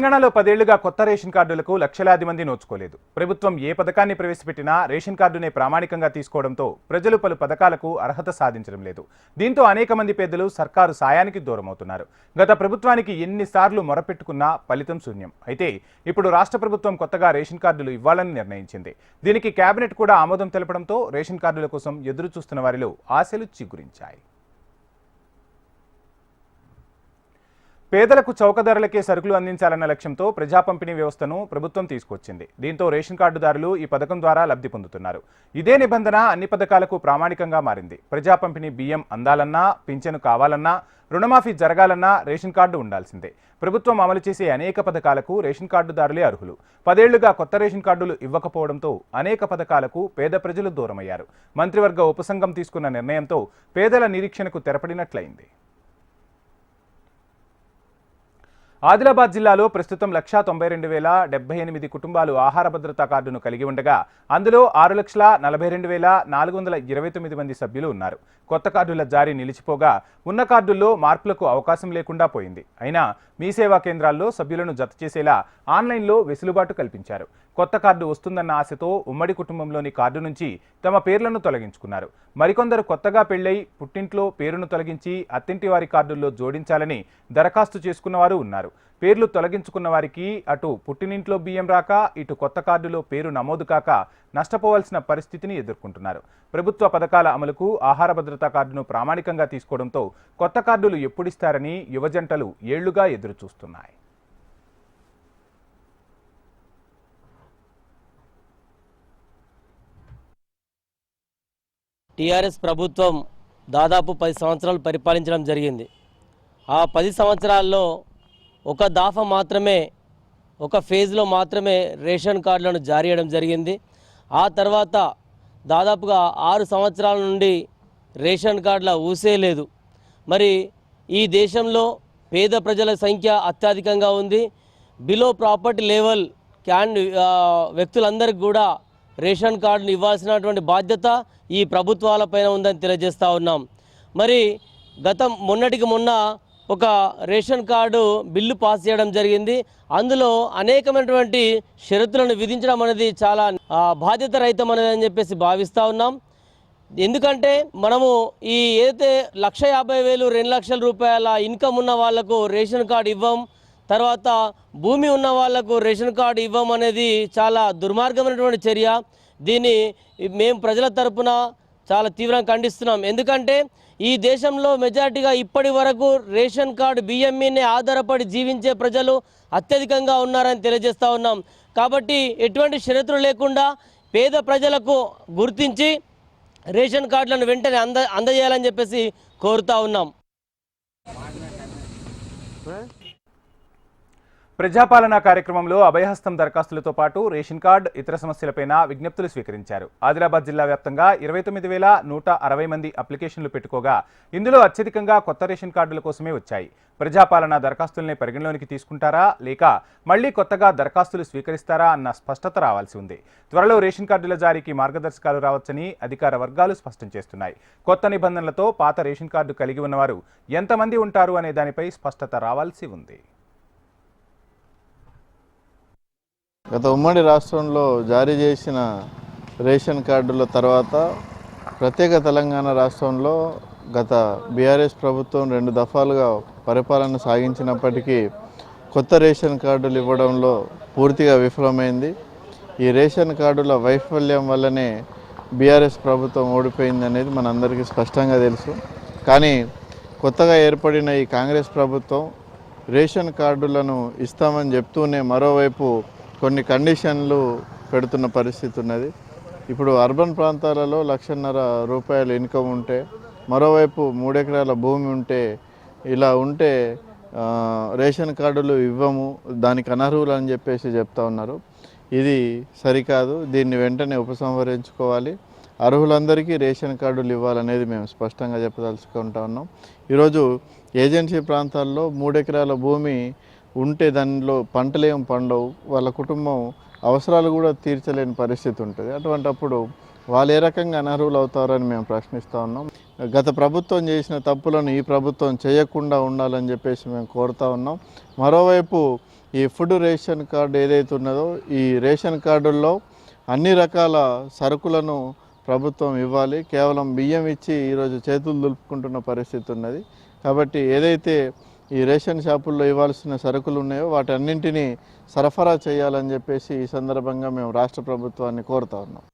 తెలంగాణలో పదేళ్ళుగా కొత్త రేషన్ కార్డులకు లక్షలాది మంది నోచుకోలేదు. ప్రభుత్వం ఏ పథకాన్ని ప్రవేశపెట్టినా రేషన్ కార్డునే ప్రామాణికంగా తీసుకోవడంతో ప్రజలు పలు పథకాలకు అర్హత సాధించడం లేదు. దీంతో అనేక మంది పేదలు సర్కారు సాయానికి దూరమవుతున్నారు. గత ప్రభుత్వానికి ఎన్నిసార్లు మొరపెట్టుకున్నా ఫలితం శూన్యం. అయితే ఇప్పుడు రాష్ట్ర ప్రభుత్వం కొత్తగా రేషన్ కార్డులు ఇవ్వాలని నిర్ణయించింది. దీనికి కేబినెట్ కూడా ఆమోదం తెలపడంతో రేషన్ కార్డుల కోసం ఎదురు చూస్తున్న వారిలో ఆశలు చిగురించాయి. పేదలకు చౌక ధరలకే సరుకులు అందించాలన్న లక్ష్యంతో ప్రజా పంపిణీ వ్యవస్థను ప్రభుత్వం తీసుకొచ్చింది. దీంతో రేషన్ కార్డుదారులు ఈ పథకం ద్వారా లబ్ధి పొందుతున్నారు. ఇదే నిబంధన అన్ని పథకాలకు ప్రామాణికంగా మారింది. ప్రజా పంపిణీ బియ్యం అందాలన్నా పింఛను కావాలన్నా రుణమాఫీ జరగాలన్నా రేషన్ కార్డు ఉండాల్సిందే. ప్రభుత్వం అమలు చేసే అనేక పథకాలకు రేషన్ కార్డుదారులే అర్హులు. పదేళ్ళుగా కొత్త రేషన్ కార్డులు ఇవ్వకపోవడంతో అనేక పథకాలకు పేద ప్రజలు దూరమయ్యారు. మంత్రివర్గ ఉపసంఘం తీసుకున్న నిర్ణయంతో పేదల నిరీక్షణకు తెరపడినట్లయింది. ఆదిలాబాద్ జిల్లాలో ప్రస్తుతం లక్షా తొంభై రెండు వేల డెబ్బై ఎనిమిది కుటుంబాలు ఆహార భద్రతా కార్డును కలిగి ఉండగా అందులో ఆరు లక్షల నలభై రెండు వేల నాలుగు వందల ఇరవై తొమ్మిది మంది సభ్యులు ఉన్నారు. కొత్త కార్డుల జారీ నిలిచిపోగా ఉన్న కార్డుల్లో మార్పులకు అవకాశం లేకుండా పోయింది. అయినా మీ సేవా కేంద్రాల్లో సభ్యులను జత చేసేలా ఆన్లైన్లో వెసులుబాటు కల్పించారు. కొత్త కార్డు వస్తుందన్న ఆశతో ఉమ్మడి కుటుంబంలోని కార్డు నుంచి తమ పేర్లను తొలగించుకున్నారు. మరికొందరు కొత్తగా పెళ్ళై పుట్టింట్లో పేరును తొలగించి అత్తింటి వారి కార్డుల్లో జోడించాలని దరఖాస్తు చేసుకున్నవారు ఉన్నారు. పేర్లు తొలగించుకున్న వారికి అటు పుట్టినింట్లో బియ్యం రాక ఇటు కొత్త కార్డులో పేరు నమోదు కాక నష్టపోవాల్సిన పరిస్థితిని ఎదుర్కొంటున్నారు. ప్రభుత్వ పథకాల అమలుకు ఆహార భద్రతా కార్డును ప్రామాణికంగా తీసుకోవడంతో కొత్త కార్డులు ఎప్పుడిస్తారని యువజంటలు ఏళ్ళుగా ఎదురుచూస్తున్నాయి. టీఆర్ఎస్ ప్రభుత్వం దాదాపు పది సంవత్సరాలు పరిపాలించడం జరిగింది. ఆ పది సంవత్సరాల్లో ఒక దాఫ మాత్రమే ఒక ఫేజ్లో మాత్రమే రేషన్ కార్డులను జారీ చేయడం జరిగింది. ఆ తర్వాత దాదాపుగా ఆరు సంవత్సరాల నుండి రేషన్ కార్డుల ఊసే లేదు. మరి ఈ దేశంలో పేద ప్రజల సంఖ్య అత్యధికంగా ఉంది. బిలో ప్రాపర్టీ లెవెల్ క్యాన్ వ్యక్తులందరికీ కూడా రేషన్ కార్డును ఇవ్వాల్సినటువంటి బాధ్యత ఈ ప్రభుత్వాలపైన ఉందని తెలియజేస్తూ ఉన్నాం. మరి గతం మొన్నటికి మొన్న ఒక రేషన్ కార్డు బిల్లు పాస్ చేయడం జరిగింది. అందులో అనేకమైనటువంటి షరతులను విధించడం అనేది చాలా బాధ్యత రహితం అనేది అని చెప్పేసి భావిస్తూ ఉన్నాం. ఎందుకంటే మనము ఈ ఏదైతే లక్ష యాభై వేలు రెండు లక్షల రూపాయల ఇన్కమ్ ఉన్న వాళ్ళకు రేషన్ కార్డు ఇవ్వం తర్వాత భూమి ఉన్న వాళ్ళకు రేషన్ కార్డు ఇవ్వం అనేది చాలా దుర్మార్గమైనటువంటి చర్య. దీన్ని మేము ప్రజల తరపున చాలా తీవ్రంగా ఖండిస్తున్నాం. ఎందుకంటే ఈ దేశంలో మెజారిటీగా ఇప్పటి వరకు రేషన్ కార్డు బియ్యం మీదనే ఆధారపడి జీవించే ప్రజలు అత్యధికంగా ఉన్నారని తెలియజేస్తా ఉన్నాం. కాబట్టి ఎటువంటి షరతులు లేకుండా పేద ప్రజలకు గుర్తించి రేషన్ కార్డులను వెంటనే అంద అందజేయాలని చెప్పేసి కోరుతా ఉన్నాం. ప్రజాపాలన కార్యక్రమంలో అభయహస్తం దరఖాస్తులతో పాటు రేషన్ కార్డు ఇతర సమస్యలపైన విజ్ఞప్తులు స్వీకరించారు. ఆదిలాబాద్ జిల్లా వ్యాప్తంగా ఇరవై తొమ్మిది వేల నూట అరవై మంది అప్లికేషన్లు పెట్టుకోగా ఇందులో అత్యధికంగా కొత్త రేషన్ కార్డుల కోసమే వచ్చాయి. ప్రజాపాలన దరఖాస్తుల్ని పరిగణలోనికి తీసుకుంటారా లేక మళ్ళీ కొత్తగా దరఖాస్తులు స్వీకరిస్తారా అన్న స్పష్టత రావాల్సి ఉంది. త్వరలో రేషన్ కార్డుల జారీకి మార్గదర్శకాలు రావచ్చని అధికార వర్గాలు స్పష్టం చేస్తున్నాయి. కొత్త నిబంధనలతో పాత రేషన్ కార్డు కలిగి ఉన్నవారు ఎంతమంది ఉంటారు అనే దానిపై స్పష్టత రావాల్సి ఉంది. గత ఉమ్మడి రాష్ట్రంలో జారీ చేసిన రేషన్ కార్డుల తర్వాత ప్రత్యేక తెలంగాణ రాష్ట్రంలో గత బీఆర్ఎస్ ప్రభుత్వం రెండు దఫాలుగా పరిపాలన సాగించినప్పటికీ కొత్త రేషన్ కార్డులు ఇవ్వడంలో పూర్తిగా విఫలమైంది. ఈ రేషన్ కార్డుల వైఫల్యం వల్లనే బీఆర్ఎస్ ప్రభుత్వం ఓడిపోయింది అనేది మనందరికీ స్పష్టంగా తెలుసు. కానీ కొత్తగా ఏర్పడిన ఈ కాంగ్రెస్ ప్రభుత్వం రేషన్ కార్డులను ఇస్తామని చెప్తూనే మరోవైపు కొన్ని కండిషన్లు పెడుతున్న పరిస్థితి ఉన్నది. ఇప్పుడు అర్బన్ ప్రాంతాలలో లక్షన్నర రూపాయల ఇన్కమ్ ఉంటే మరోవైపు మూడెకరాల భూమి ఉంటే ఇలా ఉంటే రేషన్ కార్డులు ఇవ్వము దానికి అనర్హులు అని చెప్పేసి చెప్తా ఉన్నారు. ఇది సరికాదు. దీన్ని వెంటనే ఉపసంహరించుకోవాలి. అర్హులందరికీ రేషన్ కార్డులు ఇవ్వాలనేది మేము స్పష్టంగా చెప్పదలుచుకుంటా ఉన్నాం. ఈరోజు ఏజెన్సీ ప్రాంతాల్లో మూడెకరాల భూమి ఉంటే దానిలో పంటలేం పండవు వాళ్ళ కుటుంబం అవసరాలు కూడా తీర్చలేని పరిస్థితి ఉంటుంది. అటువంటప్పుడు వాళ్ళు ఏ రకంగా అనర్హులు అవుతారని మేము ప్రశ్నిస్తూ ఉన్నాం. గత ప్రభుత్వం చేసిన తప్పులను ఈ ప్రభుత్వం చేయకుండా ఉండాలని చెప్పేసి మేము కోరుతా ఉన్నాం. మరోవైపు ఈ ఫుడ్ రేషన్ కార్డు ఏదైతే ఉన్నదో ఈ రేషన్ కార్డుల్లో అన్ని రకాల సరుకులను ప్రభుత్వం ఇవ్వాలి. కేవలం బియ్యం ఇచ్చి ఈరోజు చేతులు దులుపుకుంటున్న పరిస్థితి ఉన్నది. కాబట్టి ఏదైతే ఈ రేషన్ షాపుల్లో ఇవ్వాల్సిన సరుకులు ఉన్నాయో వాటి అన్నింటినీ సరఫరా చేయాలని చెప్పేసి ఈ సందర్భంగా మేము రాష్ట్ర ప్రభుత్వాన్ని కోరుతా ఉన్నాం.